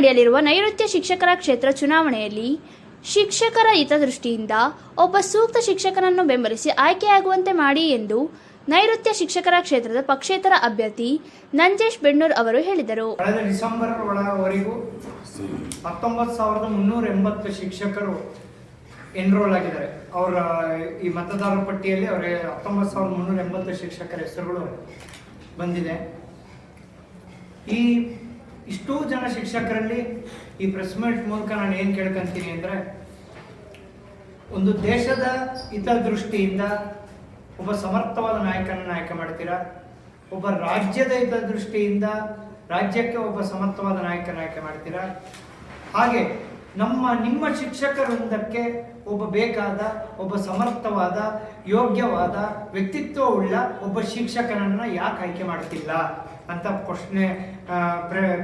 ನಡೆಯಲಿರುವ ನೈಋತ್ಯ ಶಿಕ್ಷಕರ ಕ್ಷೇತ್ರ ಚುನಾವಣೆಯಲ್ಲಿ ಶಿಕ್ಷಕರ ಹಿತದೃಷ್ಟಿಯಿಂದ ಒಬ್ಬ ಸೂಕ್ತ ಶಿಕ್ಷಕನನ್ನು ಬೆಂಬಲಿಸಿ ಆಯ್ಕೆಯಾಗುವಂತೆ ಮಾಡಿ ಎಂದು ನೈಋತ್ಯ ಶಿಕ್ಷಕರ ಕ್ಷೇತ್ರದ ಪಕ್ಷೇತರ ಅಭ್ಯರ್ಥಿ ನಂಜೇಶ್ ಬೆಣ್ಣೂರ್ ಅವರು ಹೇಳಿದರು. ಕಳೆದ ಡಿಸೆಂಬರ್ ಒಳವರೆಗೂ ಹತ್ತೊಂಬತ್ತು ಸಾವಿರದ ಮುನ್ನೂರ ಎಂಬತ್ತು ಶಿಕ್ಷಕರು ಎನ್ರೋಲ್ ಆಗಿದ್ದಾರೆ. ಅವರ ಈ ಮತದಾರರ ಪಟ್ಟಿಯಲ್ಲಿ ಅವರಿಗೆ ಹತ್ತೊಂಬತ್ತು ಸಾವಿರದ ಮುನ್ನೂರ ಎಂಬತ್ತು ಶಿಕ್ಷಕರ ಹೆಸರುಗಳು ಬಂದಿದೆ. ಈ ಇಷ್ಟೂ ಜನ ಶಿಕ್ಷಕರಲ್ಲಿ ಈ ಪ್ರೆಸ್ ಮೀಟ್ ಮೂಲಕ ನಾನು ಏನು ಕೇಳ್ಕೊಂತೀನಿ ಅಂದರೆ, ಒಂದು ದೇಶದ ಹಿತದೃಷ್ಟಿಯಿಂದ ಒಬ್ಬ ಸಮರ್ಥವಾದ ನಾಯಕನನ್ನು ಆಯ್ಕೆ ಮಾಡ್ತೀರಾ? ಒಬ್ಬ ರಾಜ್ಯದ ಹಿತದೃಷ್ಟಿಯಿಂದ ರಾಜ್ಯಕ್ಕೆ ಒಬ್ಬ ಸಮರ್ಥವಾದ ನಾಯಕನ ಆಯ್ಕೆ ಮಾಡ್ತೀರಾ? ಹಾಗೆ ನಮ್ಮ, ನಿಮ್ಮ ಶಿಕ್ಷಕರೊಂದಕ್ಕೆ ಒಬ್ಬ ಬೇಕಾದ, ಒಬ್ಬ ಸಮರ್ಥವಾದ, ಯೋಗ್ಯವಾದ ವ್ಯಕ್ತಿತ್ವವುಳ್ಳ ಒಬ್ಬ ಶಿಕ್ಷಕನನ್ನ ಯಾಕೆ ಆಯ್ಕೆ ಮಾಡ್ತಿಲ್ಲ? ಅಂತ ಪ್ರಶ್ನೆ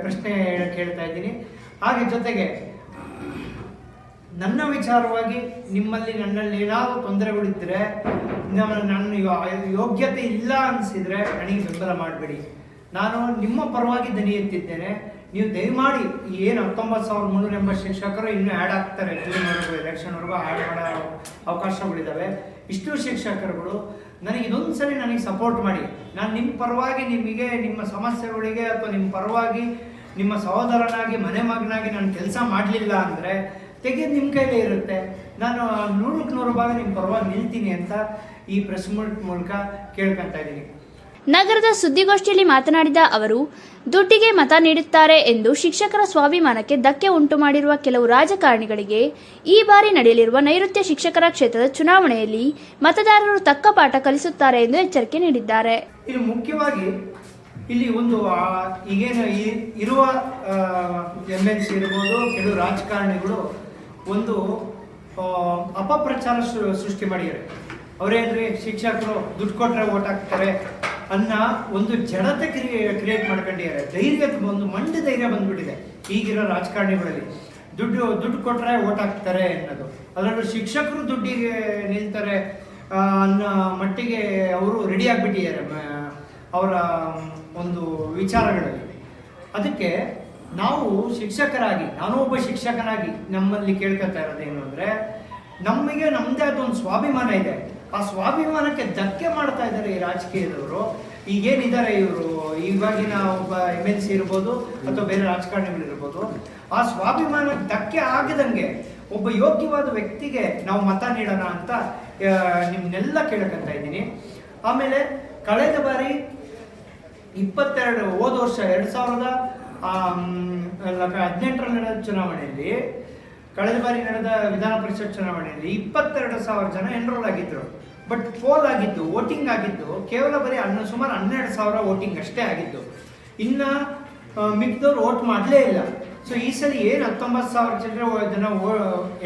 ಪ್ರಶ್ನೆ ಕೇಳ್ತಾ ಇದ್ದೀನಿ. ಹಾಗೆ ಜೊತೆಗೆ, ನನ್ನ ವಿಚಾರವಾಗಿ ನಿಮ್ಮಲ್ಲಿ ನನ್ನಲ್ಲಿ ಏನಾದರೂ ತೊಂದರೆಗಳಿದ್ದರೆ ನನ್ನ ಯೋಗ್ಯತೆ ಇಲ್ಲ ಅನ್ಸಿದ್ರೆ ನನಗೆ ಬೆಂಬಲ ಮಾಡಬೇಡಿ. ನಾನು ನಿಮ್ಮ ಪರವಾಗಿ ದನಿ ಎತ್ತಿದ್ದೇನೆ. ನೀವು ದಯಮಾಡಿ ಏನು ಹತ್ತೊಂಬತ್ತು ಸಾವಿರದ ಮುನ್ನೂರ ಎಂಬತ್ತು ಶಿಕ್ಷಕರು ಇನ್ನೂ ಆ್ಯಡ್ ಆಗ್ತಾರೆ ಜೂನ್ವರೆಗೂ ಎಲೆಕ್ಷನ್ವರೆಗೂ ಆ್ಯಡ್ ಮಾಡೋ ಅವಕಾಶಗಳಿದ್ದಾವೆ ಇಷ್ಟು ಶಿಕ್ಷಕರುಗಳು, ನನಗೆ ಇದೊಂದು ಸರಿ ನನಗೆ ಸಪೋರ್ಟ್ ಮಾಡಿ. ನಾನು ನಿಮ್ಮ ಪರವಾಗಿ ನಿಮಗೆ, ನಿಮ್ಮ ಸಮಸ್ಯೆಗಳಿಗೆ ಅಥವಾ ನಿಮ್ಮ ಪರವಾಗಿ ನಿಮ್ಮ ಸಹೋದರನಾಗಿ, ಮನೆ ಮಗನಾಗಿ ನಾನು ಕೆಲಸ ಮಾಡಲಿಲ್ಲ ಅಂದರೆ ತೆಗೆದು ನಿಮ್ಮ ಕೈಲೇ ಇರುತ್ತೆ. ನಾನು ನೂರಕ್ಕೆ ನೂರು ಭಾಗ ನಿಮ್ಮ ಪರವಾಗಿ ನಿಲ್ತೀನಿ ಅಂತ ಈ ಪ್ರೆಸ್ ಮೂಲಕ ಕೇಳ್ಕೊತಾ ಇದ್ದೀನಿ. ನಗರದ ಸುದ್ದಿಗೋಷ್ಠಿಯಲ್ಲಿ ಮಾತನಾಡಿದ ಅವರು, ದುಡ್ಡಿಗೆ ಮತ ನೀಡುತ್ತಾರೆ ಎಂದು ಶಿಕ್ಷಕರ ಸ್ವಾಭಿಮಾನಕ್ಕೆ ಧಕ್ಕೆ ಉಂಟು ಮಾಡಿರುವ ಕೆಲವು ರಾಜಕಾರಣಿಗಳಿಗೆ ಈ ಬಾರಿ ನಡೆಯಲಿರುವ ನೈಋತ್ಯ ಶಿಕ್ಷಕರ ಕ್ಷೇತ್ರದ ಚುನಾವಣೆಯಲ್ಲಿ ಮತದಾರರು ತಕ್ಕ ಪಾಠ ಕಲಿಸುತ್ತಾರೆ ಎಂದು ಎಚ್ಚರಿಕೆ ನೀಡಿದ್ದಾರೆ. ಇಲ್ಲಿ ಮುಖ್ಯವಾಗಿ ಇಲ್ಲಿ ಒಂದು ಈಗೇನು ಇರುವ ಎಂ ಎಲ್ ಸಿ ಇರ್ಬೋದು, ಕೆಲವು ರಾಜಕಾರಣಿಗಳು ಒಂದು ಅಪಪ್ರಚಾರ ಸೃಷ್ಟಿ ಮಾಡಿದ್ದಾರೆ. ಅವರೇನ್ರಿ ಶಿಕ್ಷಕರು ದುಡ್ಡು ಕೊಟ್ಟರೆ ಓಟ್ ಹಾಕ್ತಾರೆ ಅನ್ನ ಒಂದು ಜಡತೆ ಕ್ರಿಯೇಟ್ ಮಾಡ್ಕೊಂಡಿದ್ದಾರೆ. ಧೈರ್ಯ ಒಂದು ಮಂಡ ಧೈರ್ಯ ಬಂದ್ಬಿಟ್ಟಿದೆ ಈಗಿರೋ ರಾಜಕಾರಣಿಗಳಲ್ಲಿ. ದುಡ್ಡು ದುಡ್ಡು ಕೊಟ್ರೆ ಓಟ್ ಹಾಕ್ತಾರೆ ಅನ್ನೋದು. ಅದರಲ್ಲೂ ಶಿಕ್ಷಕರು ದುಡ್ಡಿಗೆ ನಿಲ್ತಾರೆ. ಅನ್ನೋ ಮಟ್ಟಿಗೆ ಅವರು ರೆಡಿ ಆಗಿಬಿಟ್ಟಿದ್ದಾರೆ ಅವರ, ಒಂದು ವಿಚಾರಗಳಲ್ಲಿ. ಅದಕ್ಕೆ ನಾವು ಶಿಕ್ಷಕರಾಗಿ, ನಾನು ಒಬ್ಬ ಶಿಕ್ಷಕನಾಗಿ ನಮ್ಮಲ್ಲಿ ಕೇಳ್ಕೊತಾ ಇರೋದೇನು ಅಂದರೆ, ನಮಗೆ ನಮ್ಮದೇ ಆದ ಒಂದು ಸ್ವಾಭಿಮಾನ ಇದೆ. ಆ ಸ್ವಾಭಿಮಾನಕ್ಕೆ ಧಕ್ಕೆ ಮಾಡ್ತಾ ಇದ್ದಾರೆ ಈ ರಾಜಕೀಯದವರು. ಈಗೇನಿದ್ದಾರೆ ಇವರು? ಇವಾಗಿನ ಒಬ್ಬ ಎಂ ಎಲ್ ಸಿ ಇರ್ಬೋದು ಅಥವಾ ಬೇರೆ ರಾಜಕಾರಣಿಗಳಿರ್ಬೋದು. ಆ ಸ್ವಾಭಿಮಾನಕ್ಕೆ ಧಕ್ಕೆ ಆಗದಂಗೆ ಒಬ್ಬ ಯೋಗ್ಯವಾದ ವ್ಯಕ್ತಿಗೆ ನಾವು ಮತ ನೀಡೋಣ ಅಂತ ನಿಮ್ಮನ್ನೆಲ್ಲ ಕೇಳಕಂತ ಇದ್ದೀನಿ. ಆಮೇಲೆ ಕಳೆದ ಬಾರಿ ಇಪ್ಪತ್ತೆರಡು, ಹೋದ ವರ್ಷ ಎರಡು ಸಾವಿರದ ಹದಿನೆಂಟರಲ್ಲಿ ನಡೆದ ಚುನಾವಣೆಯಲ್ಲಿ ಕಳೆದ ಬಾರಿ ನಡೆದ ವಿಧಾನ ಪರಿಷತ್ ಚುನಾವಣೆಯಲ್ಲಿ ಇಪ್ಪತ್ತೆರಡು ಸಾವಿರ ಜನ ಎನ್ರೋಲ್ ಆಗಿದ್ರು. ಬಟ್ ಪೋಲ್ ಆಗಿದ್ದು ವೋಟಿಂಗ್ ಆಗಿದ್ದು, ಕೇವಲ ಬರೀ ಅನ್ನ ಸುಮಾರು ಹನ್ನೆರಡು ಸಾವಿರ ವೋಟಿಂಗ್ ಅಷ್ಟೇ ಆಗಿದ್ದು. ಇನ್ನು ಮಿಕ್ದವ್ರು ವೋಟ್ ಮಾಡಲೇ ಇಲ್ಲ. ಸೊ ಈ ಸಲ ಏನು ಹತ್ತೊಂಬತ್ತು ಸಾವಿರ ಜನರ ಜನ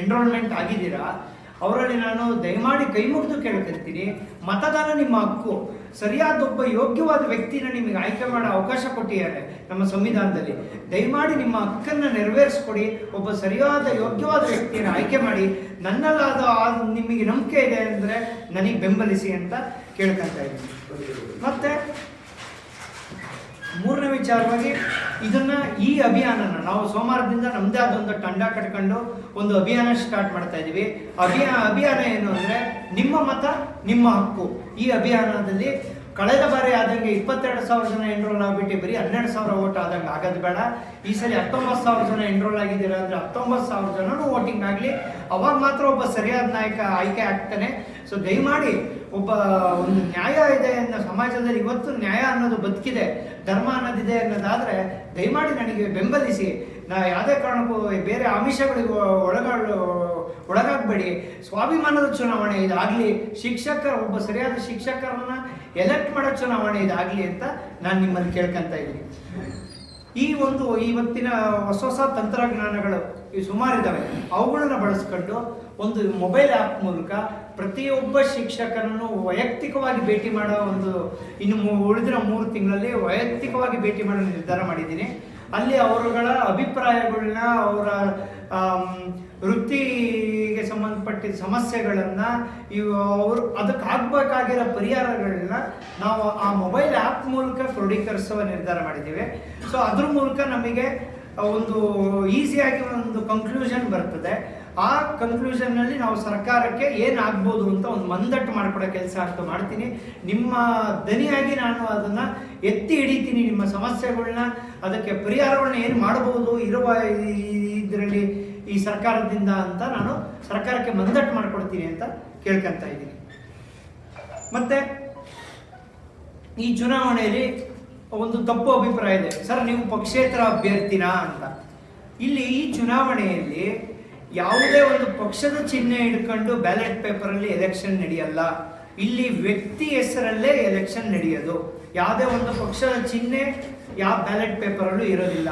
ಎನ್ರೋಲ್ಮೆಂಟ್ ಆಗಿದ್ದೀರಾ? ಅವರಲ್ಲಿ ನಾನು ದಯಮಾಡಿ ಕೈ ಮುಗಿದು ಕೇಳ್ತಿರ್ತೀನಿ. ಮತದಾನ ನಿಮ್ಮ ಹಕ್ಕು. ಸರಿಯಾದ ಒಬ್ಬ ಯೋಗ್ಯವಾದ ವ್ಯಕ್ತಿನ ನಿಮಗೆ ಆಯ್ಕೆ ಮಾಡೋ ಅವಕಾಶ ಕೊಟ್ಟಿದ್ದಾರೆ ನಮ್ಮ ಸಂವಿಧಾನದಲ್ಲಿ. ದಯಮಾಡಿ ನಿಮ್ಮ ಹಕ್ಕನ್ನು ನೆರವೇರಿಸ್ಕೊಡಿ. ಒಬ್ಬ ಸರಿಯಾದ ಯೋಗ್ಯವಾದ ವ್ಯಕ್ತಿಯನ್ನು ಆಯ್ಕೆ ಮಾಡಿ. ನನ್ನಲ್ಲಾದ ನಿಮಗೆ ನಂಬಿಕೆ ಇದೆ ಅಂದರೆ ನನಗೆ ಬೆಂಬಲಿಸಿ ಅಂತ ಕೇಳ್ಕೊಂತ ಇದ್ದೀನಿ. ಮತ್ತೆ ಮೂರನೇ ವಿಚಾರವಾಗಿ ಇದನ್ನ ಈ ಅಭಿಯಾನನ ನಾವು ಸೋಮವಾರದಿಂದ ನಮ್ಮದೇ ಆದ ಒಂದು ತಂಡ ಕಟ್ಕೊಂಡು ಒಂದು ಅಭಿಯಾನ ಸ್ಟಾರ್ಟ್ ಮಾಡ್ತಾ ಇದೀವಿ. ಅಭಿಯಾ, ಅಭಿಯಾನ ಏನು ಅಂದ್ರೆ ನಿಮ್ಮ ಮತ, ನಿಮ್ಮ ಹಕ್ಕು. ಈ ಅಭಿಯಾನದಲ್ಲಿ ಕಳೆದ ಬಾರಿ ಆದಂಗೆ ಇಪ್ಪತ್ತೆರಡು ಸಾವಿರ ಜನ ಎನ್ರೋಲ್ ಆಗ್ಬಿಟ್ಟು, ಬರೀ ಹನ್ನೆರಡು ಸಾವಿರ ಓಟ್ ಆದಂಗೆ ಆಗೋದು ಬೇಡ. ಈ ಸಲ ಹತ್ತೊಂಬತ್ತು ಸಾವಿರ ಜನ ಎನ್ರೋಲ್ ಆಗಿದ್ದೀರಾ ಅಂದರೆ ಹತ್ತೊಂಬತ್ತು ಸಾವಿರ ಜನನು ವೋಟಿಂಗ್ ಆಗಲಿ. ಅವಾಗ ಮಾತ್ರ ಒಬ್ಬ ಸರಿಯಾದ ನಾಯಕ ಆಯ್ಕೆ ಆಗ್ತಾನೆ. ಸೊ ದಯಮಾಡಿ ಒಬ್ಬ ಒಂದು ನ್ಯಾಯ ಇದೆ ಅನ್ನೋ ಸಮಾಜದಲ್ಲಿ ಇವತ್ತು ನ್ಯಾಯ ಅನ್ನೋದು ಬದುಕಿದೆ, ಧರ್ಮ ಅನ್ನೋದಿದೆ ಅನ್ನೋದಾದ್ರೆ ದಯಮಾಡಿ ನನಗೆ ಬೆಂಬಲಿಸಿ. ನಾ ಯಾವುದೇ ಕಾರಣಕ್ಕೂ ಬೇರೆ ಆಮಿಷಗಳಿಗೆ ಒಳಗಾಗೋ ಒಳಗಾಗಬೇಡಿ. ಸ್ವಾಭಿಮಾನದ ಚುನಾವಣೆ ಇದಾಗಲಿ, ಶಿಕ್ಷಕರ, ಒಬ್ಬ ಸರಿಯಾದ ಶಿಕ್ಷಕರನ್ನ ಎಲೆಕ್ಟ್ ಮಾಡೋ ಚುನಾವಣೆ ಇದಾಗಲಿ ಅಂತ ನಾನು ನಿಮ್ಮಲ್ಲಿ ಕೇಳ್ಕೊಂತ ಇದ್ದೀನಿ. ಈ ಒಂದು ಇವತ್ತಿನ ಹೊಸ ಹೊಸ ತಂತ್ರಜ್ಞಾನಗಳು ಸುಮಾರಿದ್ದಾವೆ ಅವುಗಳನ್ನು ಬಳಸ್ಕೊಂಡು ಒಂದು ಮೊಬೈಲ್ ಆ್ಯಪ್ ಮೂಲಕ ಪ್ರತಿಯೊಬ್ಬ ಶಿಕ್ಷಕನನ್ನು ವೈಯಕ್ತಿಕವಾಗಿ ಭೇಟಿ ಮಾಡೋ ಒಂದು ಇನ್ನು ಉಳಿದಿರೋ ಮೂರು ತಿಂಗಳಲ್ಲಿ ವೈಯಕ್ತಿಕವಾಗಿ ಭೇಟಿ ಮಾಡೋ ನಿರ್ಧಾರ ಮಾಡಿದ್ದೀನಿ. ಅಲ್ಲಿ ಅವರುಗಳ ಅಭಿಪ್ರಾಯಗಳನ್ನ ಅವರ ಆಮ್, ವೃತ್ತಿಗೆ ಸಮಸ್ಯೆಗಳನ್ನು ಇವು ಅವರು ಅದಕ್ಕೆ ಆಗಬೇಕಾಗಿರೋ ಪರಿಹಾರಗಳನ್ನ ನಾವು ಆ ಮೊಬೈಲ್ ಆ್ಯಪ್ ಮೂಲಕ ಕ್ರೋಢೀಕರಿಸುವ ನಿರ್ಧಾರ ಮಾಡಿದ್ದೀವಿ. ಸೊ ಅದ್ರ ಮೂಲಕ ನಮಗೆ ಒಂದು ಈಸಿಯಾಗಿ ಒಂದು ಕನ್ಕ್ಲೂಷನ್ ಬರ್ತದೆ. ಆ ಕನ್ಕ್ಲೂಷನ್ನಲ್ಲಿ ನಾವು ಸರ್ಕಾರಕ್ಕೆ ಏನಾಗ್ಬೋದು ಅಂತ ಒಂದು ಮಂದಟ್ಟು ಮಾಡ್ಕೊಡೋ ಕೆಲಸ ಅಂತ ಮಾಡ್ತೀನಿ. ನಿಮ್ಮ ದನಿಯಾಗಿ ನಾನು ಅದನ್ನ ಎತ್ತಿ ಹಿಡಿತೀನಿ, ನಿಮ್ಮ ಸಮಸ್ಯೆಗಳನ್ನ ಅದಕ್ಕೆ ಪರಿಹಾರಗಳನ್ನ ಏನು ಮಾಡಬಹುದು ಇರುವ ಇದರಲ್ಲಿ ಈ ಸರ್ಕಾರದಿಂದ ಅಂತ ನಾನು ಸರ್ಕಾರಕ್ಕೆ ಮಂದಟ್ಟು ಮಾಡ್ಕೊಡ್ತೀನಿ ಅಂತ ಕೇಳ್ಕೊಂತ ಇದ್ದೀನಿ. ಮತ್ತೆ ಈ ಚುನಾವಣೆಯಲ್ಲಿ ಒಂದು ತಪ್ಪು ಅಭಿಪ್ರಾಯ ಇದೆ. ಸರ್, ನೀವು ಪಕ್ಷೇತರ ಅಭ್ಯರ್ಥಿನಾ ಅಂತ. ಇಲ್ಲಿ ಈ ಚುನಾವಣೆಯಲ್ಲಿ ಯಾವುದೇ ಒಂದು ಪಕ್ಷದ ಚಿಹ್ನೆ ಹಿಡ್ಕೊಂಡು ಬ್ಯಾಲೆಟ್ ಪೇಪರಲ್ಲಿ ಎಲೆಕ್ಷನ್ ನಡೆಯಲ್ಲ. ಇಲ್ಲಿ ವ್ಯಕ್ತಿ ಹೆಸರಲ್ಲೇ ಎಲೆಕ್ಷನ್ ನಡೆಯೋದು. ಯಾವುದೇ ಒಂದು ಪಕ್ಷದ ಚಿಹ್ನೆ ಯಾವ ಬ್ಯಾಲೆಟ್ ಪೇಪರಲ್ಲೂ ಇರೋದಿಲ್ಲ.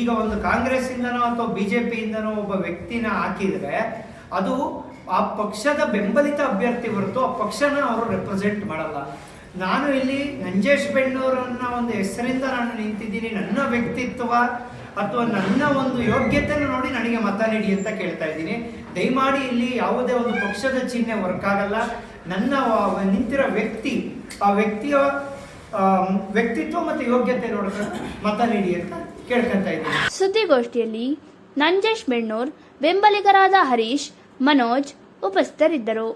ಈಗ ಒಂದು ಕಾಂಗ್ರೆಸ್ ಇಂದನೋ ಅಥವಾ ಬಿಜೆಪಿಯಿಂದನೋ ಒಬ್ಬ ವ್ಯಕ್ತಿನ ಹಾಕಿದ್ರೆ ಅದು ಆ ಪಕ್ಷದ ಬೆಂಬಲಿತ ಅಭ್ಯರ್ಥಿ ಹೊರತು ಆ ಪಕ್ಷನ ಅವರು ರೆಪ್ರೆಸೆಂಟ್ ಮಾಡಲ್ಲ. ನಾನು ಇಲ್ಲಿ ನಂಜೇಶ್ ಬೆಣ್ಣೂರನ್ನ ಒಂದು ಹೆಸರಿಂದ ನಾನು ನಿಂತಿದ್ದೀನಿ. ನನ್ನ ವ್ಯಕ್ತಿತ್ವ ಅಥವಾ ನನ್ನ ಒಂದು ಯೋಗ್ಯತೆಯನ್ನು ನೋಡಿ ನನಗೆ ಮತ ನೀಡಿ ಅಂತ ಕೇಳ್ತಾ ಇದ್ದೀನಿ. ದಯಮಾಡಿ ಇಲ್ಲಿ ಯಾವುದೇ ಒಂದು ಪಕ್ಷದ ಚಿಹ್ನೆ ವರ್ಕ್ ಆಗಲ್ಲ ನನ್ನ ನಿಂತಿರೋ ವ್ಯಕ್ತಿ, ಆ ವ್ಯಕ್ತಿಯ ವ್ಯಕ್ತಿತ್ವ ಮತ್ತು ಯೋಗ್ಯತೆ ನೋಡ್ಕೊಂಡು ಮತ ನೀಡಿ ಅಂತ ಕೇಳ್ಕೊಂತ ಇದ್ದೀನಿ. ಸುದ್ದಿಗೋಷ್ಠಿಯಲ್ಲಿ ನಂಜೇಶ್ ಬೆಣ್ಣೂರ್ ಬೆಂಬಲಿಗರಾದ ಹರೀಶ್ ಮನೋಜ್ ಉಪಸ್ಥಿತರಿದ್ದರು.